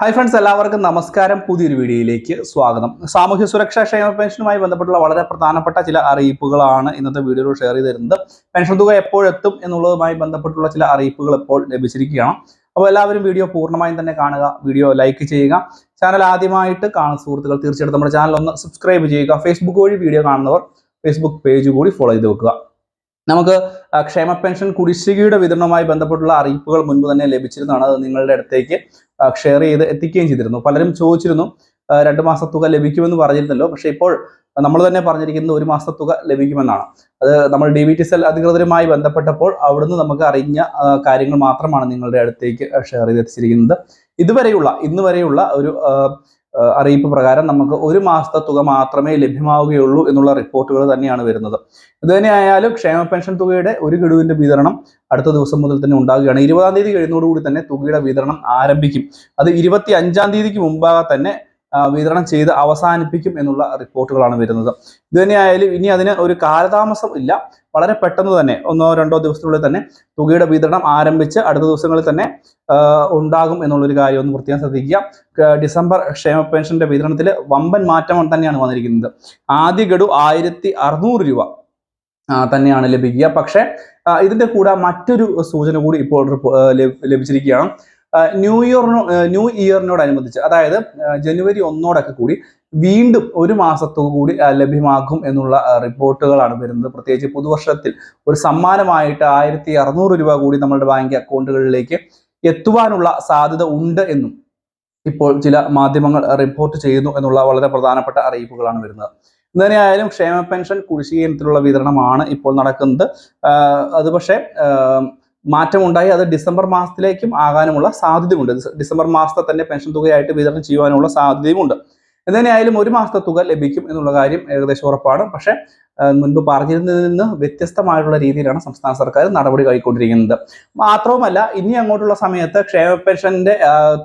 Hi friends എല്ലാവർക്കും നമസ്കാരം. പുതിയൊരു വീഡിയോയിലേക്ക് സ്വാഗതം. സാമൂഹ്യ സുരക്ഷാ ക്ഷേമ പെൻഷനുമായി ബന്ധപ്പെട്ടുള്ള വളരെ പ്രധാനപ്പെട്ട ചില അറിയിപ്പുകളാണ് ഇന്നത്തെ വീഡിയോയിൽ ഷെയർ ചെയ്ത് തരുന്നത് പെൻഷൻ തുക എപ്പോഴെത്തും എന്നുള്ളതുമായി ബന്ധപ്പെട്ടുള്ള ചില അറിയിപ്പുകൾ ഇപ്പോൾ ലഭിച്ചിരിക്കുകയാണ്. അപ്പോൾ എല്ലാവരും വീഡിയോ പൂർണമായും തന്നെ കാണുക വീഡിയോ ലൈക്ക് ചെയ്യുക. ചാനൽ ആദ്യമായിട്ട് കാണുന്ന സുഹൃത്തുക്കൾ തീർച്ചയായിട്ടും നമ്മുടെ ചാനൽ ഒന്ന് സബ്സ്ക്രൈബ് ചെയ്യുക. ഫേസ്ബുക്ക് വഴി വീഡിയോ കാണുന്നവർ ഫേസ്ബുക്ക് പേജ് കൂടി ഫോളോ ചെയ്ത് വെക്കുക. നമുക്ക് ക്ഷേമ പെൻഷൻ കുടിശ്ശികയുടെ വിതരണവുമായി ബന്ധപ്പെട്ടുള്ള അറിയിപ്പുകൾ മുൻപ് തന്നെ ലഭിച്ചിരുന്നതാണ്. അത് നിങ്ങളുടെ അടുത്തേക്ക് ഷെയർ ചെയ്ത് എത്തിക്കുകയും ചെയ്തിരുന്നു. പലരും ചോദിച്ചിരുന്നു രണ്ട് മാസ തുക ലഭിക്കുമെന്ന് പറഞ്ഞിരുന്നല്ലോ. പക്ഷേ ഇപ്പോൾ നമ്മൾ തന്നെ പറഞ്ഞിരിക്കുന്നത് ഒരു മാസ തുക ലഭിക്കുമെന്നാണ്. അത് നമ്മൾ ഡി ബി ടി സെൽ അധികൃതരുമായി ബന്ധപ്പെട്ടപ്പോൾ അവിടുന്ന് നമുക്ക് അറിഞ്ഞ കാര്യങ്ങൾ മാത്രമാണ് നിങ്ങളുടെ അടുത്തേക്ക് ഷെയർ ചെയ്ത് എത്തിച്ചിരിക്കുന്നത്. ഇതുവരെയുള്ള ഇന്ന് വരെയുള്ള ഒരു അറിയിപ്പ് പ്രകാരം നമുക്ക് ഒരു മാസത്തെ തുക മാത്രമേ ലഭ്യമാവുകയുള്ളൂ എന്നുള്ള റിപ്പോർട്ടുകൾ തന്നെയാണ് വരുന്നത്. ഇത് തന്നെയായാലും ക്ഷേമ പെൻഷൻ തുകയുടെ ഒരു ഗഡുവിന്റെ വിതരണം അടുത്ത ദിവസം മുതൽ തന്നെ ഉണ്ടാകുകയാണ് ഇരുപതാം തീയതി കഴിയുന്നതോടുകൂടി തന്നെ തുകയുടെ വിതരണം ആരംഭിക്കും. അത് ഇരുപത്തി അഞ്ചാം തീയതിക്ക് മുമ്പാകെ തന്നെ വിതരണം ചെയ്ത് അവസാനിപ്പിക്കും എന്നുള്ള റിപ്പോർട്ടുകളാണ് വരുന്നത്. ഇത് തന്നെയായാലും ഇനി അതിന് ഒരു കാലതാമസം ഇല്ല. വളരെ പെട്ടെന്ന് തന്നെ ഒന്നോ രണ്ടോ ദിവസത്തിനുള്ളിൽ തന്നെ തുകയുടെ വിതരണം ആരംഭിച്ച് അടുത്ത ദിവസങ്ങളിൽ തന്നെ ഉണ്ടാകും എന്നുള്ളൊരു കാര്യം ഒന്ന് പ്രത്യേകം ശ്രദ്ധിക്കുക. ഡിസംബർ ക്ഷേമ പെൻഷന്റെ വിതരണത്തിൽ വമ്പൻ മാറ്റം തന്നെയാണ് വന്നിരിക്കുന്നത്. ആദ്യ ഗഡു ആയിരത്തി രൂപ തന്നെയാണ് ലഭിക്കുക. പക്ഷേ ഇതിന്റെ കൂടെ മറ്റൊരു സൂചന കൂടി ഇപ്പോൾ ലഭിച്ചിരിക്കുകയാണ്. ന്യൂ ഇയറിനോ ന്യൂ ഇയറിനോടനുബന്ധിച്ച് അതായത് ജനുവരി ഒന്നോടൊക്കെ കൂടി വീണ്ടും ഒരു മാസത്തോടു കൂടി ലഭ്യമാക്കും എന്നുള്ള റിപ്പോർട്ടുകളാണ് വരുന്നത്. പ്രത്യേകിച്ച് പുതുവർഷത്തിൽ ഒരു സമ്മാനമായിട്ട് ആയിരത്തി അറുന്നൂറ് രൂപ കൂടി നമ്മളുടെ ബാങ്ക് അക്കൗണ്ടുകളിലേക്ക് എത്തുവാനുള്ള സാധ്യത ഉണ്ട് എന്നും ഇപ്പോൾ ചില മാധ്യമങ്ങൾ റിപ്പോർട്ട് ചെയ്യുന്നു എന്നുള്ള വളരെ പ്രധാനപ്പെട്ട അറിയിപ്പുകളാണ് വരുന്നത്. എന്തായാലും ക്ഷേമ പെൻഷൻ കുടിശ്ശിക ഇനത്തിലുള്ള വിതരണമാണ് ഇപ്പോൾ നടക്കുന്നത്. അത് പക്ഷേ മാറ്റമുണ്ടായി. അത് ഡിസംബർ മാസത്തിലേക്കും ആകാനുമുള്ള സാധ്യതയുണ്ട് ഡിസംബർ മാസത്തെ തന്നെ പെൻഷൻ തുകയായിട്ട് വിതരണം ചെയ്യുവാനുള്ള സാധ്യതയുമുണ്ട്. എന്തായാലും ഒരു മാസത്തെ തുക ലഭിക്കും എന്നുള്ള കാര്യം ഏകദേശം ഉറപ്പാണ്. പക്ഷേ മുൻപ് പറഞ്ഞിരുന്നതിൽ നിന്ന് വ്യത്യസ്തമായിട്ടുള്ള രീതിയിലാണ് സംസ്ഥാന സർക്കാർ നടപടി കൈക്കൊണ്ടിരിക്കുന്നത്. മാത്രവുമല്ല ഇനി അങ്ങോട്ടുള്ള സമയത്ത് ക്ഷേമ പെൻഷന്റെ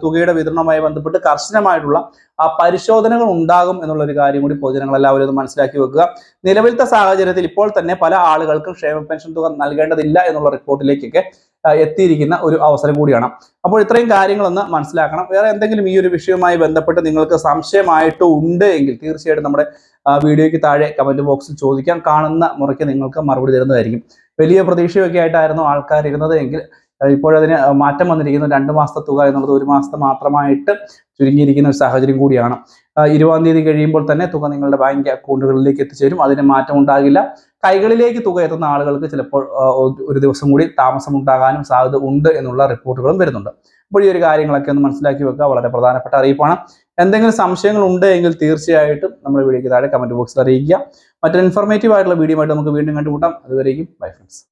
തുകയുടെ വിതരണവുമായി ബന്ധപ്പെട്ട് കർശനമായിട്ടുള്ള ആ പരിശോധനകൾ ഉണ്ടാകും എന്നുള്ള ഒരു കാര്യം കൂടി പൊതുജനങ്ങൾ എല്ലാവരും ഒന്ന് മനസ്സിലാക്കി വെക്കുക. നിലവിലത്തെ സാഹചര്യത്തിൽ ഇപ്പോൾ തന്നെ പല ആളുകൾക്കും ക്ഷേമ പെൻഷൻ തുക നൽകേണ്ടതില്ല എന്നുള്ള റിപ്പോർട്ടിലേക്കൊക്കെ എത്തിയിരിക്കുന്ന ഒരു അവസരം കൂടിയാണ്. അപ്പോൾ ഇത്രയും കാര്യങ്ങളൊന്ന് മനസ്സിലാക്കണം. വേറെ എന്തെങ്കിലും ഈ ഒരു വിഷയവുമായി ബന്ധപ്പെട്ട് നിങ്ങൾക്ക് സംശയമായിട്ട് ഉണ്ട് എങ്കിൽ തീർച്ചയായിട്ടും നമ്മുടെ വീഡിയോയ്ക്ക് താഴെ കമന്റ് ബോക്സിൽ ചോദിക്കാം. കാണുന്ന മുറയ്ക്ക് നിങ്ങൾക്ക് മറുപടി തരുന്നതായിരിക്കും. വലിയ പ്രതീക്ഷയൊക്കെ ആയിട്ടായിരുന്നു ആൾക്കാർ ഇരുന്നത് എങ്കിൽ ഇപ്പോഴതിന് മാറ്റം വന്നിരിക്കുന്നു രണ്ട് മാസത്തെ തുക എന്നുള്ളത് ഒരു മാസത്തെ മാത്രമായിട്ട് ചുരുങ്ങിയിരിക്കുന്ന ഒരു സാഹചര്യം കൂടിയാണ്. ഇരുപതാം തീയതി കഴിയുമ്പോൾ തന്നെ തുക നിങ്ങളുടെ ബാങ്ക് അക്കൗണ്ടുകളിലേക്ക് എത്തിച്ചേരും. അതിന് മാറ്റം ഉണ്ടാകില്ല. കൈകളിലേക്ക് തുക എത്തുന്ന ആളുകൾക്ക് ചിലപ്പോൾ ഒരു- ദിവസം കൂടി താമസം ഉണ്ടാകാനും സാധ്യത ഉണ്ട് എന്നുള്ള റിപ്പോർട്ടുകളും വരുന്നുണ്ട്. അപ്പോൾ ഈ ഒരു കാര്യങ്ങളൊക്കെ ഒന്ന് മനസ്സിലാക്കി വെക്കുക. വളരെ പ്രധാനപ്പെട്ട അറിയിപ്പാണ്. എന്തെങ്കിലും സംശയങ്ങൾ ഉണ്ട് എങ്കിൽ തീർച്ചയായിട്ടും നമ്മുടെ വീഡിയോയ്ക്ക് താഴെ കമന്റ് ബോക്സിൽ അറിയിക്കുക. മറ്റൊരു ഇൻഫോർമേറ്റീവ് ആയിട്ടുള്ള വീഡിയോ ആയിട്ട് നമുക്ക് വീണ്ടും കണ്ടുമുട്ടാം. അതുവരെയും ബൈ ഫ്രണ്ട്സ്